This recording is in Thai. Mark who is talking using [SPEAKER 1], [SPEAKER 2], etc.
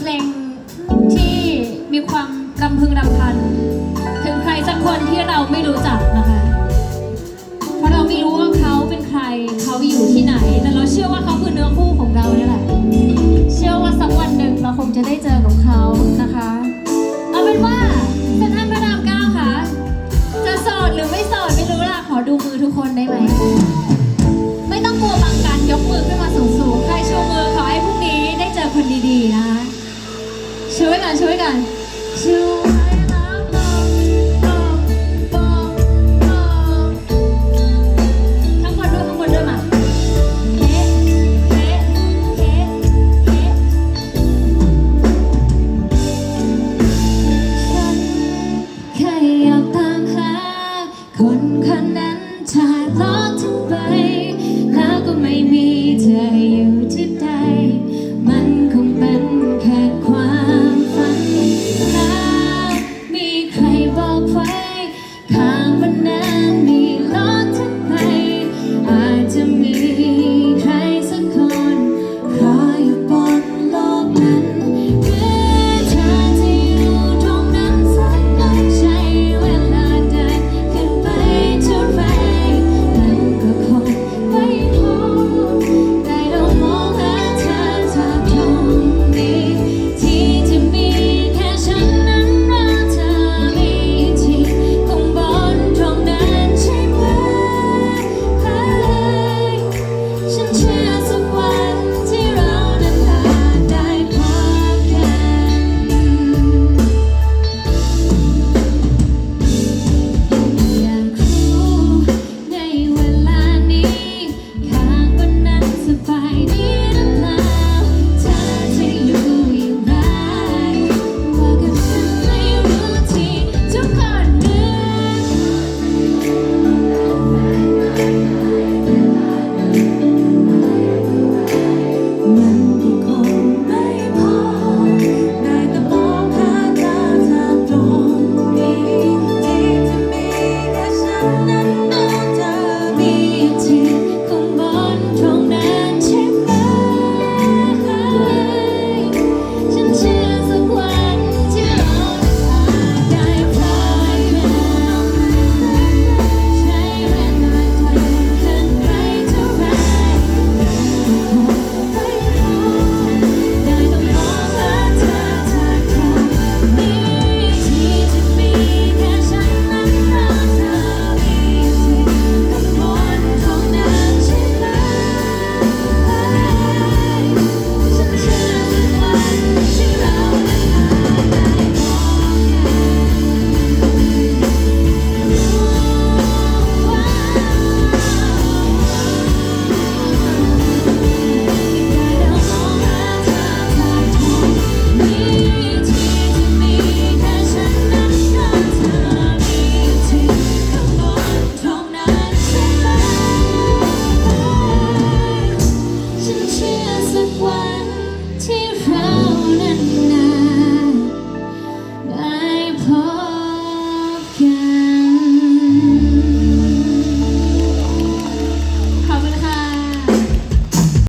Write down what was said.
[SPEAKER 1] เพลงที่มีความรำพึงรำพัน ถึงใครสักคนที่เราไม่รู้จักนะคะ เพราะเราไม่รู้ว่าเขาเป็นใครเขาอยู่ที่ไหน แต่เราเชื่อว่าเขาคือเนื้อคู่ของเราเนี่ยแหละ เชื่อว่าสักวันหนึ่งเราคงจะได้เจอกับ